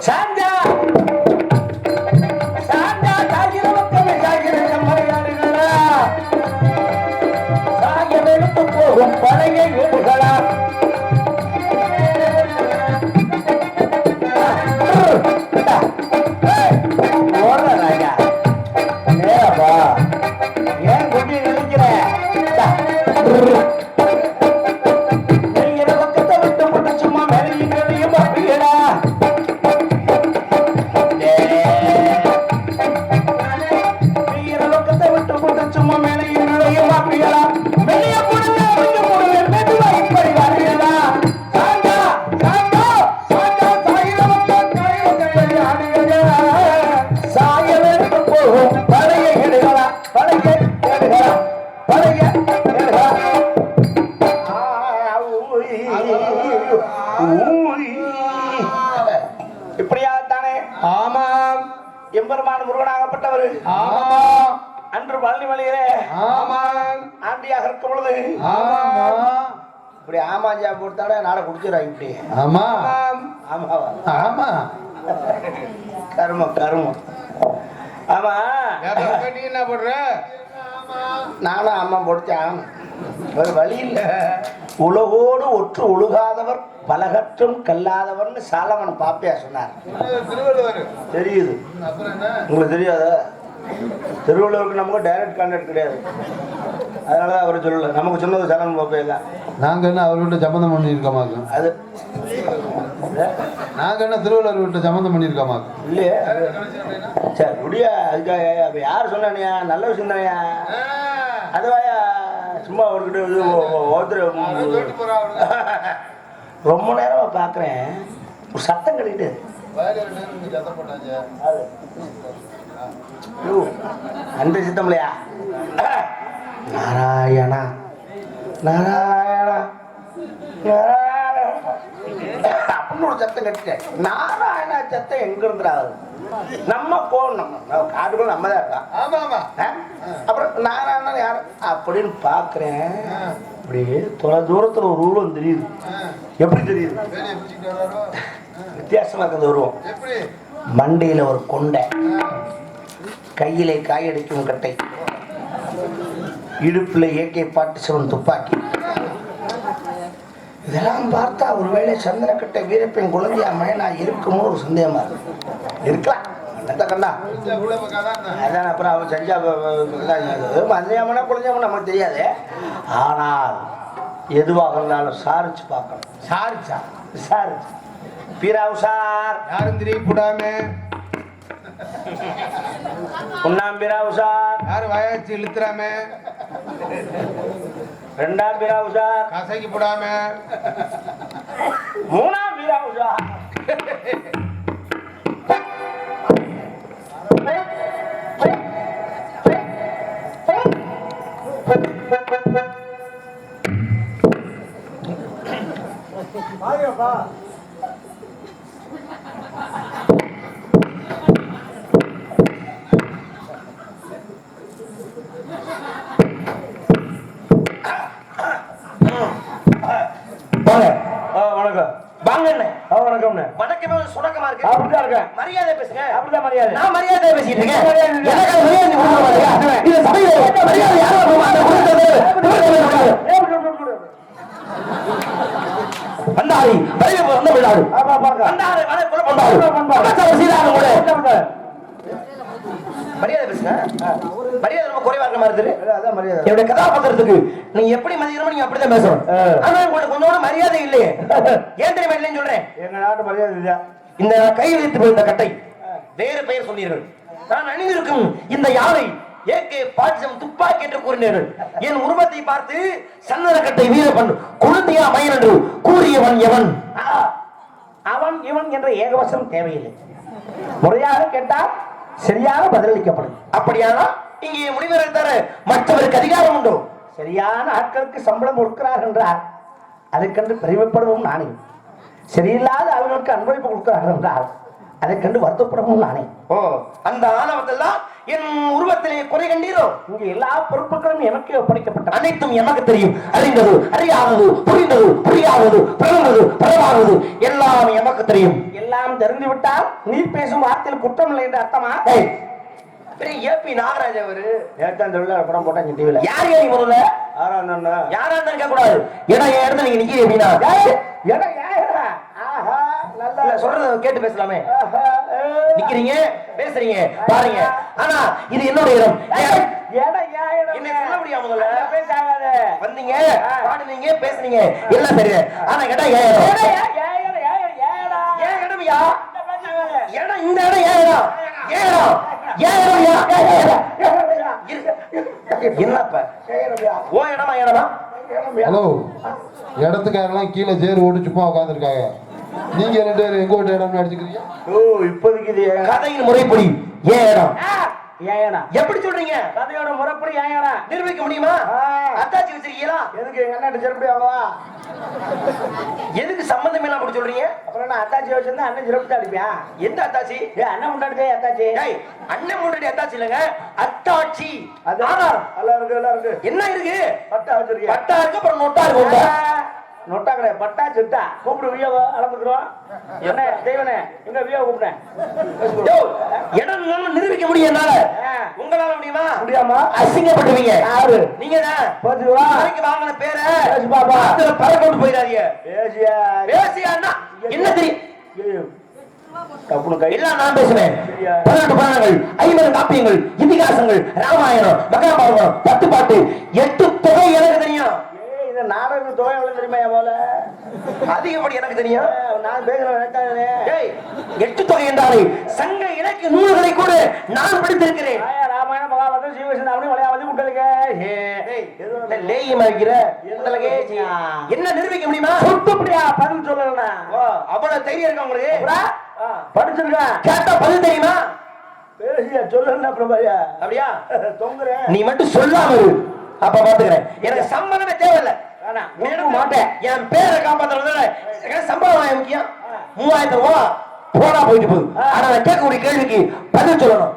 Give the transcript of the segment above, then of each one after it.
啥 போட்டாலே நாளை குடிச்சிடும் இப்படி ஆமா. ஆமாவா ஆமா கருமம் கருமம். ஆமா. நீ என்ன பண்ற நானும் அம்மா பொடிச்சான் ஒரு வழி இல்லை. உலகோடு ஒற்று ஒழுகாதவர் பலகற்றும் கல்லாதவர்னு சாலமன் பாப்பியா சொன்னார். தெரியுது. உங்களுக்கு தெரியாதா? திருவள்ளுவருக்கு நமக்கு டைரக்ட் கான்டாக்ட் கிடையாது. அதனால தான் அவர் சொல்லல. நமக்கு சொன்னது சரண் பாப்பே தான் நாங்க என்ன அவர் வீட்டை சம்மந்தம் பண்ணியிருக்கோமாக்கு அது நாங்க என்ன திருவள்ளுவர் வீட்டை சம்மந்தம் பண்ணியிருக்கோமாக்கு இல்லையே சரி முடியா அதுக்காக அப்ப யார் சொன்னானியா நல்ல விஷயம் தானியா அதுவாயா சும்மா அவர்கிட்ட ஒருத்தர் ரொம்ப நேரமா பார்க்குறேன் ஒரு சத்தம். ஐயோ, அந்த சித்தம் இல்லையா நாராயணா. நாராயணா அப்படின்னு ஒரு சத்தம் கட்டிட்டேன். நாராயணா சத்தம் எங்க இருந்துடாது நம்ம போகணும் நம்ம காட்டுக்குள்ள நம்ம தான் இருக்கோம் ஆமா ஆமா. ஆ? அப்புறம் நாராயணன் யார்? அப்படின்னு பார்க்குறேன் அப்படியே தொலை தூரத்தில் ஒரு உருவம் தெரியுது. எப்படி தெரியுது? வித்தியாசமா இருக்குது உருவம் மண்டையில் ஒரு கொண்டை. கையிலே காயடிக்கும் கட்டை. இடுப்பில் ஏகே பாட்டு சிவன் துப்பாக்கி. இதெல்லாம் பார்த்தா ஒருவேளை சந்திரக்கட்டை வீரப்பெண் குழந்தையா மயனா இருக்குமோ ஒரு சந்தேகமா இருக்கு. இருக்கலாம் கண்ணா? அதான் அப்புறம் அவன் செஞ்சா மந்திரியாமனா குழந்தையாமனா நமக்கு தெரியாது. ஆனால் எதுவாக இருந்தாலும் சாரிச்சு பார்க்கணும். சாரிச்சா? விசாரிச்சு பீராவு சார். யாரும் திரியப்படாம ஒன்னாம் பீராவு சார். யாரும் வயாச்சு இழுத்துறாம? ரெண்டாம் பீராவு சார் கசைக்கு போடாம. மூணாம் பீராவு ஒரு சுணக்கமா இருக்கு. அப்படிதான் இருக்கேன். மரியாதை பேசுங்க. அப்படிதான் மரியாதை. நான் மரியாதை பேசிட்டு இருக்கேன். எனக்கு மரியாதை கொடுக்க. இது சபையில மரியாதை யாரும். வந்தாரி தலைவர் வந்த விழாடு வந்தாரு வந்தாரு சீராக கூட மரியாதை பேசுங்க. மரியாதை ரொம்ப குறைவா இருக்க மாதிரி இருக்குது. அதான் மரியாதை. என்னுடைய கதாபாத்திரத்துக்கு நீங்க எப்படி மதிக்கிறோமோ நீங்க அப்படிதான் பேசணும். ஆனா உங்களுக்கு கொஞ்சோட மரியாதை இல்லையே ஏன் தெரியுமா இல்லைன்னு சொல்றேன். எங்க நாட்டு மரியாதை இதுதான் இந்த கை வைத்து போயிருந்த கட்டை. வேறு பெயர் சொன்னீர்கள். நான் அணிந்திருக்கும் இந்த யானை ஏகே பாட்சம் துப்பாக்கி என்று கூறினீர்கள். என் உருவத்தை பார்த்து சன்னத கட்டை வீரப்பன் குழந்தையா மயன் என்று கூறியவன் எவன்? அவன் இவன் என்ற ஏகவசனம் தேவையில்லை. முறையாக கேட்டால் சரியாக பதிலளிக்கப்படும். அப்படியானா இங்கே முடிவரை தர மற்றவருக்கு அதிகாரம் உண்டோ? சரியான ஆட்களுக்கு சம்பளம் கொடுக்கிறார் என்றால் அதைக் பெருமைப்படுவோம் நானே. சரியில்லாத அவர்களுக்கு அன்பளிப்பு கொடுக்கிறார்கள் என்றால் அதைக் கண்டு வருத்தப்படவும் நானே. ஓ அந்த ஆணவத்தில் தான் என் உருவத்திலே குறை கண்டீரோ? இங்க எல்லா பொறுப்புகளும் எனக்கு ஒப்படைக்கப்பட்டன. அனைத்தும் எமக்கு தெரியும். அறிந்தது அறியாதது புரிந்தது புரியாதது பிறந்தது பிறவாதது எல்லாம் எமக்கு தெரியும். எல்லாம் தெரிந்து விட்டால் நீர் பேசும் வார்த்தையில் குற்றம் இல்லை என்று அர்த்தமா? ஏபி நாகராஜ் அவரு? நேற்று தொழிலாளர் படம் போட்டாங்க டிவில யார் யார் முதல்ல ஆறாம் யாரா இருந்தாலும் கேட்க கூடாது ஏன்னா என் இடத்துல நீங்க நிக்கிறீங்க அப்படின்னா எடா ஏடா ஆஹா நல்லா இல்ல, சொல்றத கேட்டு பேசலாமே. நிக்கிறீங்க? பேசுறீங்க? பாருங்க. ஆனா இது என்னோட இடம். என்ன சொல்ல முடியாது முதல்ல? வந்தீங்க பாடுனீங்க பேசுனீங்க. எல்லாம் ஆனா இடம். ஏன் இடம்? ஏடா ஏடா ஏடா ஏடா பேசாத இடம் இந்த இடம் ஏன் இடம் ஏன் இடம் இடம்? என்னப்ப? ஓ இடமா இடமா ஹலோ இடத்துக்காரெல்லாம் கீழே சேர் ஓட்டு சும்மா உட்காந்துருக்காங்க நீங்க ரெண்டு பேரும் எங்க ஓட்டு இடம்னு அடிச்சுக்கிறீங்க? ஓ இப்போதைக்கு கதையின் முறைப்படி ஏன் இடம் ஏடா எப்படி சொல்றீங்க? கதையோட முறைப்படி ஏடா நிரூபிக்க முடியுமா. அத்தாச்சி வச்சிருக்கீங்களா? எதுக்கு எங்க அண்ணன் சிறப்படி வாங்கவா? எதுக்கு சம்பந்தம் இல்லாம அப்படி சொல்றீங்க? அப்புறம் நான் அத்தாச்சி வச்சிருந்தா அண்ணன் சிறப்பு அடிப்பியா எந்த அத்தாச்சி? ஏ அண்ணன் முன்னாடி அத்தாச்சி. ஏய் அண்ணன் முன்னாடி அத்தாச்சி இல்லைங்க. அத்தாட்சி அது ஆதாரம் எல்லாம் இருக்கு எல்லாம் இருக்கு. என்ன இருக்கு? பட்டா வச்சிருக்கியா பட்டா இருக்கு அப்புறம் நொட்டா இருக்கு? நொட்டா கிடையாது பட்டா சிட்டா கூப்பிடு வியாவ அளந்துக்கிறோம் என்ன தெய்வனே எங்க வியா கூப்பிட்டேன். இடம் நிரூபிக்க முடியும் என்னால. உங்களால முடியுமா? முடியாமா? அசிங்கப்பட்டுவீங்க யாரு? நீங்க தான் வாங்கின பேரை பேசு பாப்பா. அதுல பறக்கொண்டு போயிடாதீங்க. பேசியா? பேசியான்னா என்ன தெரியும்? எல்லாம் நான் பேசுவேன். பதினெட்டு புராணங்கள் ஐம்பது காப்பியங்கள் இதிகாசங்கள் ராமாயணம் மகாபாரதம் பத்து பாட்டு எட்டு தொகை எனக்கு தெரியும். இந்த நாடகம் தொகை எவ்வளவு தெரியுமா போல? அதிகப்படி எனக்கு தெரியும். நான் பேசுறேன் ஏய், எட்டு தொகை என்றாலே சங்க இலக்கிய நூல்களை கூட நான் படித்திருக்கிறேன். ஆயா, ராமாயணம் மகாபாரதம் வளையாவதி என்ன லேகியமா இருக்கிற உங்களுக்கே என்ன நிரூபிக்க முடியுமா? சுட்டுப்படியா பதில் சொல்லலண்ணா. அவ்வளவு தைரியம் இருக்கா உங்களுக்கு? படிச்சிருக்கேன் கேட்டா பதில் தெரியுமா? அப்படியா? தொங்குறேன். நீ மட்டும் சொல்லாம அப்ப பாத்துக்கிறேன். எனக்கு சம்பளமே தேவையில்ல. மாட்டேன். என் பேரை காப்பாத்துறதுல எனக்கு சம்பளம் முக்கியம்? மூவாயிரத்து ரூபா போனா போயிட்டு போகுது. ஆனா நான் கேட்கக்கூடிய கேள்விக்கு பதில் சொல்லணும்.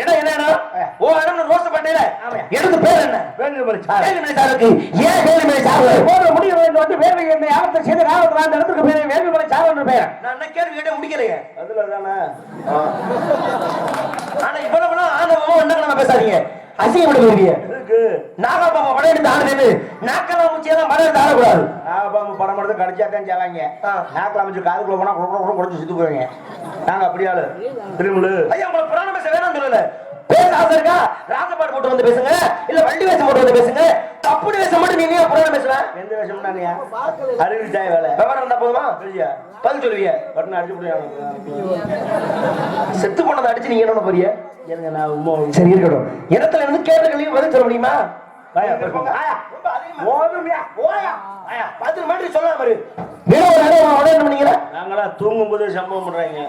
என்ன இடம் ஓ இடம் ரோசப்பட்டையில. ஆமாய்யா. எடுத்து பேர் என்ன? வேலுமணி சாருக்கு ஏன் வேலுமணி சார் போற முடிய வேண்டும் வந்து வேர்வை இந்த யாபத்தை செய்து ராவத்தில் அந்த இடத்துக்கு பேரு நான் என்ன கேள்வி கேட்ட முடிக்கலையே. அதுல தானே ஆனா இவ்வளவு ஆனவங்க என்ன நம்ம பேசாதீங்க. அசிங்கப்படுத்துவீங்க நாகாபாபா படம் எடுத்து ஆடுறது நாக்கெல்லாம் முச்சியெல்லாம் படம் எடுத்து ஆடக்கூடாது. ஆபாம படம் எடுத்து கடிச்சாத்தான் செய்வாங்க நாக்கில் அமைச்சு காதுக்குள்ள போனா குடு குடு குடிச்சு சுத்து போவீங்க நாங்க அப்படி ஆளு. திருமுழு ஐயா உங்களுக்கு புராணம் பேச வேணாம் சொல்லல. பேச ஆசை இருக்கா? ராஜபாடு போட்டு வந்து பேசுங்க. இல்ல வண்டி வேஷம் போட்டு வந்து பேசுங்க. அப்படி வேஷம் மட்டும் நீங்க ஏன் புராணம் பேசுவேன் எந்த விஷயம் தானியா அறிவிச்சாய் வேலை. விவரம் இருந்தா போதுமா? சரியா பதில் சொல்லுவீங்க பட்டு அடிச்சு முடியாது செத்து போனதை அடிச்சு நீங்க என்ன போறீங்க? இருங்க நான் உமா சரி இருக்கட்டும். இடத்துல இருந்து கேட்ட கேள்வி பதில் சொல்ல முடியுமா? நாங்களா தூங்கும் போது சம்பவம் பண்றாங்க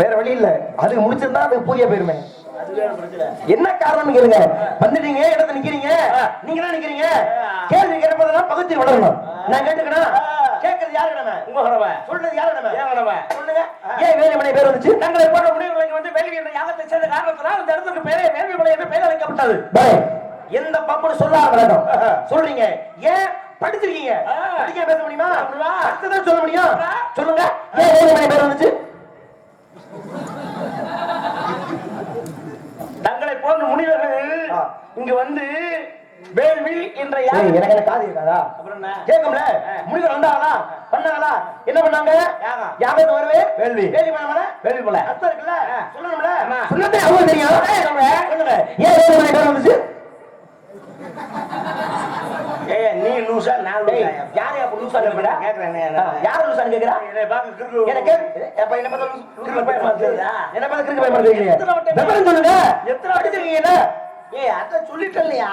வேற வழி இல்ல. அதுக்கு முடிச்சிருந்தா அது பூஜை போயிருமே. அது என்ன காரணம் கேளுங்க? வந்துட்டீங்க இடத்துல நிக்கிறீங்க. நீங்க தான் நிக்கிறீங்க. கேள்வி கேட்பதெல்லாம் பகுத்தி விடணும் நான் கேட்டுக்கணும். கேட்கறது யாரு கடமை உங்க கடமை சொல்றது யாரு கடமை ஏன் கடமை சொல்லுங்க. ஏன் வேலுமணி பேர் வந்துச்சு? தங்களை போன்ற முடிவுகளை வந்து வேள்வி என்ற யாகத்தை செய்த காரணத்தினால் இந்த இடத்துக்கு பேரே வேள்வி மலை என்று பெயர் அழைக்கப்பட்டது. எந்த பப்புன்னு சொல்லாம விளக்கம். சொல்றீங்க. ஏன் படிச்சிருக்கீங்க. படிக்க பேச முடியுமா? அடுத்ததான் சொல்ல முடியும். சொல்லுங்க. ஏன் வேலுமணி பேர் வந்துச்சு தங்களை போன்ற முனிவர்கள். இங்கு வந்து வேள்வி என்ற யாகம் எனக்கு என்ன காது இருக்காதா கேட்கும்ல? முனிவர் வந்தாங்களா? பண்ணாங்களா? என்ன பண்ணாங்க? யாகம். வரவே வேள்வி. வேள்வி பண்ணாமல வேள்வி மலை அர்த்தம் இருக்குல்ல. சொல்லணும்ல. சொன்னதே அவங்க தெரியும். ஏன் வந்துச்சு? ஏய் நீ லூசா நான் லூசா. யாரு அப்ப லூசா கேக்குறா? கேக்குறேன் யாரு லூசான்னு கேக்குறா? என்னை பார்க்க கிறுக்கு எனக்கு அப்ப என்ன பார்த்தா லூசு- கிறுக்கு பயமாத்துதா? என்ன பார்த்து கிறுக்கு பயப்படுறீங்க எத்தனை வட்டம் விவரம் சொல்லுங்க. எத்தனை படிச்சிருக்கீங்கல்ல ஏய் அத சொல்லிட்டேன் இல்லையா?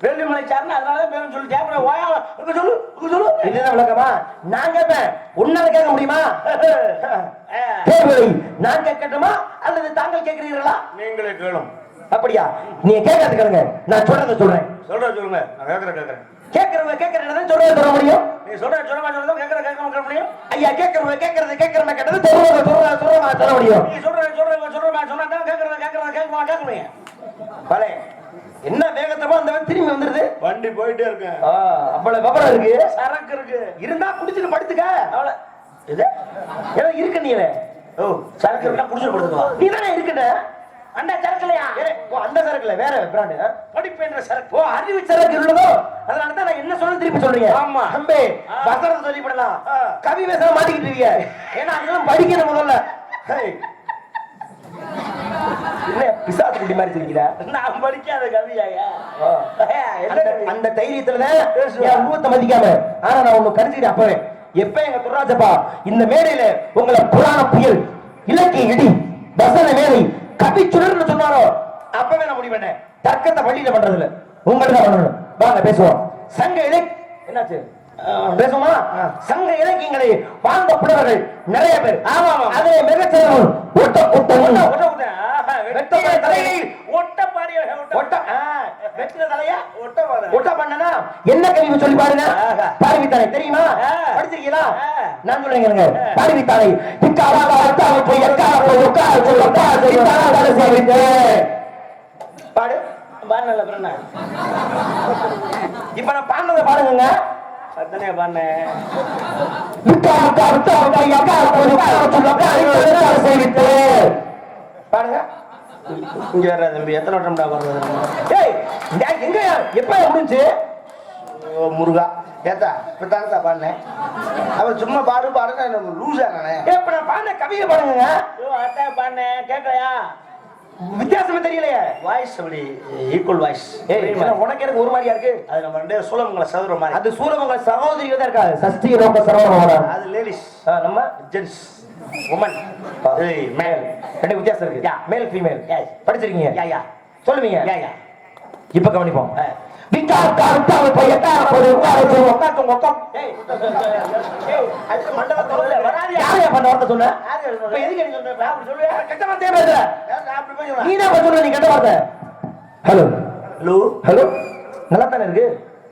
வேள்வி மலை சார்னு அதனால பேரும் சொல்லிட்டேன் அப்புறம் ஓயா சொல்லு சொல்லு. இதுதான் விளக்கமா? நான் கேட்பேன் உன்னால கேட்க முடியுமா? நான் கேட்கட்டுமா? அல்லது தாங்கள் கேட்கிறீர்களா? நீங்களே கேளும். அப்படியா? நீங்க கேட்கறது கேளுங்க. நான் சொல்றத சொல்றேன். சொல்றேன் சொல்லுங்க. நான் கேட்கறேன் கேட்கறேன் கேட்கறவங்க கேட்கறத சொல்றத சொல்ல முடியும். நீ சொல்ற சொல்ல சொல்றதும் கேட்கற கேட்க முடியும். ஐயா கேட்கறவங்க கேட்கறது கேட்கறவங்க கேட்டது சொல்றத சொல்றத சொல்றத சொல்ல முடியும். நீ சொல்ற சொல்ற சொல்ற சொன்னா தான் கேட்கறத கேட்கறத கேட்க கேட்க முடியும். பலே என்ன வேகத்தமா அந்த திரும்பி வந்துருது. வண்டி போயிட்டே இருக்கேன் ஆ, அவ்வளவு விவரம் இருக்கு. சரக்கு இருக்கு. இருந்தா குடிச்சிட்டு படுத்துக்க. அவ்வளவு. இது? ஏதோ இருக்கு நீ ஓ சரக்கு இருந்தா குடிச்சு படுத்துக்கோ நீ தானே இருக்குட்ட அந்த சரக்குலையா? ஓ அந்த சரக்குல வேற பிராண்டு படிப்பேன்ற சரக்கு. ஓ அறிவு சரக்கு உள்ளதோ அதனால தான் நான் என்ன சொல்ல திருப்பி சொல்றீங்க. ஆமா. அம்பே ஆ. வசனத்தை சொல்லி விடலாம். ஆ. கவி வேசல மாட்டிக்கிட்டு இருக்கீங்க. ஏன்னா அதெல்லாம் படிக்கணும் முதல்ல. என்ன பிசாசு குட்டி மாதிரி சிரிக்கிறா? நான் படிக்காத கவியாயா அந்த தைரியத்துல என் உருவத்தை மதிக்காம. ஆனா நான் ஒண்ணு கருதிக்கிறேன் அப்பவே எப்ப எங்க துர்ராஜப்பா இந்த மேடையில உங்களை புராண புயல் இலக்கிய இடி வசன மேடை கவி சுடர்னு சொன்னாரோ? அப்பவே நான் முடிவு பண்ணேன். தர்க்கத்தை வழியில பண்றது இல்ல உங்களுக்கு தான் பண்ணணும். வாங்க பேசுவோம். சங்க இலக் என்னாச்சு? பேசுவோமா? சங்க இலக்கியங்களை வாழ்ந்த புலவர்கள் நிறைய பேர். ஆமா. அதிலே மிகச்சிறவன் ஒட்ட ஒட்ட ஒட்ட ஒட்ட பாடிய ஒட்ட. வெட்டின தலையா? ஒட்ட பண்ணனா என்ன கவிதை சொல்லி பாருங்க? ஆஹா. பாரவித்தானை தெரியுமா. படிச்சிருக்கீங்களா. நான் சொல்றேங்க அத்தாவை போய் பாடு பாருல பிறண்ண இப்ப நான் பாடுனதை பாடுங்க சத்தனே பாண்ணேன் பாடுங்க இங்க வர தம்பி எத்தனை வட்டம்டா பாருங்க ஏய் எங்க எப்ப முடிஞ்சு முருகா ஏத்தா இப்ப தானே பாடினேன்? அவன் சும்மா பாடு பாடுன்னு லூஸா நானே இப்ப நான் பாடின கவிதை பாடுங்க அட்டா பாடினேன் கேட்கலையா வித்தியாசமே தெரியலையே. வாய்ஸ் அப்படி ஈக்குவல் வாய்ஸ் உனக்கு எனக்கு ஒரு மாதிரியா இருக்கு? அது நம்ம ரெண்டே சூழமங்களை சதுர மாதிரி. அது சூரமங்க சகோதரி தான் இருக்கா சஷ்டி லோக சரவண அது லேடிஸ் நம்ம? ஜென்ஸ் உமன் மேல் ரெண்டு வித்தியாசம் இருக்கு. யா. Male female. படிச்சிருக்கீங்க? யா யா சொல்லுவீங்க? யா யா இப்ப கவனிப்போம். விக்கா கருத்தா போய் எக்கா போய் உட்கார போய் உட்கா தூங்க உட்கா ஏய் ஏய் அது மண்டபம் தொடல வராதியா யாரையா பண்ண வார்த்தை சொன்ன நீ? கெட்ட வார்த்தையே வார்த்தை ஹலோ ஹலோ ஹலோ நல்லா தானே இருக்கு.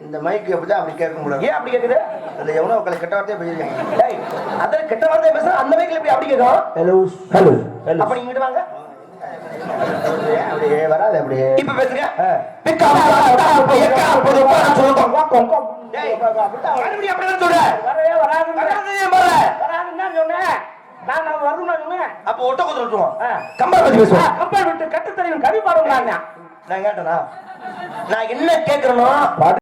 இந்த மைக் அப்படிதான் அப்படி கேட்க முடியாது. ஏன் அப்படி கேக்குது? அதுல எவனோ உங்களை கெட்ட வார்த்தையே பேசிருக்காங்க டேய் அத கெட்ட வார்த்தை பேசுற அந்த மைக்ல எப்படி அப்படி கேக்கும் ஹலோ ஹலோ. அப்ப நீங்க இங்கிட்டு வாங்க. அப்படியே வராது அப்படியே இப்ப பேசுங்க அப்ப ஒட்ட குதிரை விட்டுருவோம் ஆ. கம்பளை பத்தி பேசுவோம் கம்பெனி விட்டு கட்டுத்தறிவன் கவி பாடுவாங்க நான் கேட்டனா நான் என்ன கேக்குறேனோ